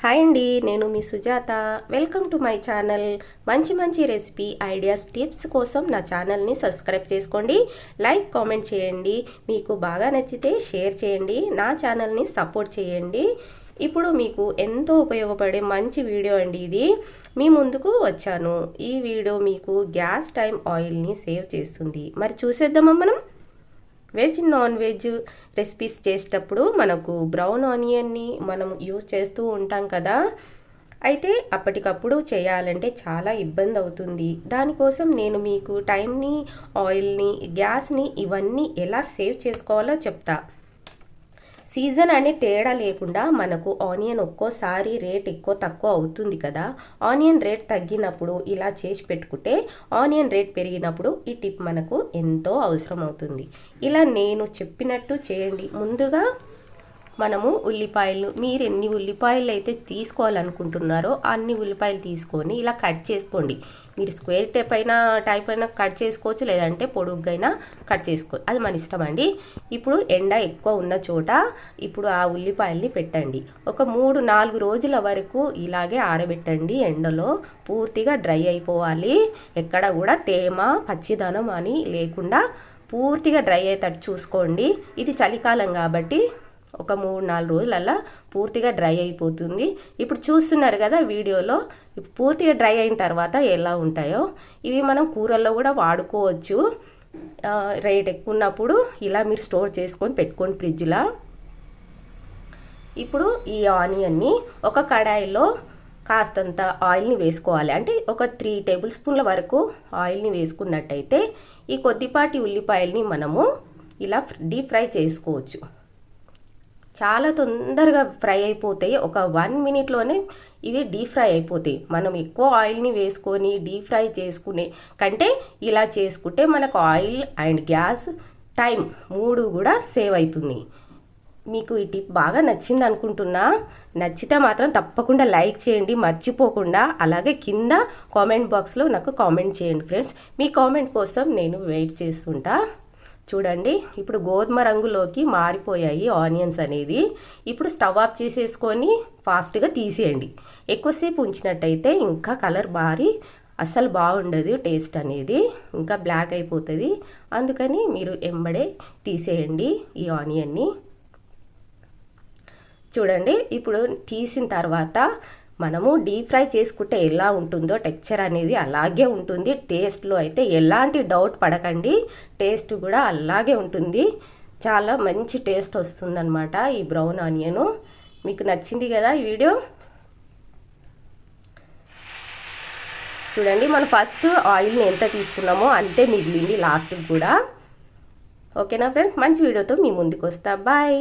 Hi అండి నేను మీ Sujatha. Welcome to my channel మంచి మంచి రెసిపీ ఐడియాస్ టిప్స్ కోసం నా ఛానల్ని సబ్స్క్రైబ్ చేసుకోండి. లైక్ కామెంట్ చేయండి. మీకు బాగా నచ్చితే షేర్ చేయండి. నా ఛానల్ని సపోర్ట్ చేయండి. ఇప్పుడు మీకు ఎంతో ఉపయోగపడే మంచి వీడియో అండి ఇది. మీ ముందుకు వచ్చాను. ఈ వీడియో మీకు గ్యాస్ టైం ఆయిల్ని సేవ్ చేస్తుంది. మరి చూసేద్దామా మనం? వెజ్ నాన్ వెజ్ రెసిపీస్ చేసేటప్పుడు మనకు బ్రౌన్ ఆనియన్ని మనం యూజ్ చేస్తూ ఉంటాం కదా. అయితే అప్పటికప్పుడు చేయాలంటే చాలా ఇబ్బంది అవుతుంది. దానికోసం నేను మీకు టైంని ఆయిల్ని గ్యాస్ని ఇవన్నీ ఎలా సేవ్ చేసుకోవాలో చెప్తాను సీజన్ అనే తేడా లేకుండా మనకు ఆనియన్ ఒక్కోసారి రేట్ ఎక్కువ తక్కువ అవుతుంది కదా. ఆనియన్ రేట్ తగ్గినప్పుడు ఇలా చేసి పెట్టుకుంటే ఆనియన్ రేట్ పెరిగినప్పుడు ఈ టిప్ మనకు ఎంతో అవసరం అవుతుంది. ఇలా నేను చెప్పినట్టు చేయండి. ముందుగా మనము ఉల్లిపాయలు మీరు ఎన్ని ఉల్లిపాయలు అయితే తీసుకోవాలనుకుంటున్నారో అన్ని ఉల్లిపాయలు తీసుకొని ఇలా కట్ చేసుకోండి. మీరు స్క్వేర్ టైప్ అయినా టైప్ అయినా కట్ చేసుకోవచ్చు లేదంటే పొడుగ్గైనా కట్ చేసుకో అది మన ఇష్టం అండి. ఇప్పుడు ఎండ ఎక్కువ ఉన్న చోట ఇప్పుడు ఆ ఉల్లిపాయల్ని పెట్టండి. ఒక మూడు నాలుగు రోజుల వరకు ఇలాగే ఆరబెట్టండి ఎండలో. పూర్తిగా డ్రై అయిపోవాలి. ఎక్కడ కూడా తేమ పచ్చిదనం అని లేకుండా పూర్తిగా డ్రై అయ్యేటట్టు చూసుకోండి. ఇది చలికాలం కాబట్టి ఒక మూడు నాలుగు రోజులల్లా పూర్తిగా డ్రై అయిపోతుంది. ఇప్పుడు చూస్తున్నారు కదా వీడియోలో పూర్తిగా డ్రై అయిన తర్వాత ఎలా ఉంటాయో. ఇవి మనం కూరల్లో కూడా వాడుకోవచ్చు. రేట్ ఎక్కువ ఉన్నప్పుడు ఇలా మీరు స్టోర్ చేసుకొని పెట్టుకోండి ఫ్రిడ్జ్లో. ఇప్పుడు ఈ ఆనియన్ని ఒక కడాయిలో కాస్తంత ఆయిల్ని వేసుకోవాలి. అంటే ఒక త్రీ టేబుల్ స్పూన్ల వరకు ఆయిల్ని వేసుకున్నట్టయితే ఈ కొద్దిపాటి ఉల్లిపాయల్ని మనము ఇలా డీప్ ఫ్రై చేసుకోవచ్చు. చాలా తొందరగా ఫ్రై అయిపోతాయి. ఒక వన్ మినిట్లోనే ఇవి డీప్ ఫ్రై అయిపోతాయి. మనం ఎక్కువ ఆయిల్ని వేసుకొని డీప్ ఫ్రై చేసుకునే కంటే ఇలా చేసుకుంటే మనకు ఆయిల్ అండ్ గ్యాస్ టైం మూడు కూడా సేవ్ అవుతుంది. మీకు ఈ టిప్ బాగా నచ్చింది అనుకుంటున్నా. నచ్చితే మాత్రం తప్పకుండా లైక్ చేయండి. మర్చిపోకుండా అలాగే కింద కామెంట్ బాక్స్లో నాకు కామెంట్ చేయండి ఫ్రెండ్స్. మీ కామెంట్ కోసం నేను వెయిట్ చేస్తుంటా. చూడండి ఇప్పుడు గోధుమ రంగులోకి మారిపోయాయి ఆనియన్స్ అనేది. ఇప్పుడు స్టవ్ ఆఫ్ చేసేసుకొని ఫాస్ట్గా తీసేయండి. ఎక్కువసేపు ఉంచినట్టయితే ఇంకా కలర్ మారి అస్సలు బాగుండదు టేస్ట్ అనేది. ఇంకా బ్లాక్ అయిపోతుంది. అందుకని మీరు ఎంబడే తీసేయండి ఈ ఆనియన్ని. చూడండి ఇప్పుడు తీసిన తర్వాత మనము డీప్ ఫ్రై చేసుకుంటే ఎలా ఉంటుందో టెక్చర్ అనేది అలాగే ఉంటుంది. టేస్ట్లో అయితే ఎలాంటి డౌట్ పడకండి. టేస్ట్ కూడా అలాగే ఉంటుంది. చాలా మంచి టేస్ట్ వస్తుందన్నమాట ఈ బ్రౌన్ ఆనియను. మీకు నచ్చింది కదా ఈ వీడియో? చూడండి మనం ఫస్ట్ ఆయిల్ని ఎంత తీసుకున్నామో అంతే మిగిలింది లాస్ట్కి కూడా. ఓకేనా ఫ్రెండ్స్? మంచి వీడియోతో మీ ముందుకు వస్తా బాయ్!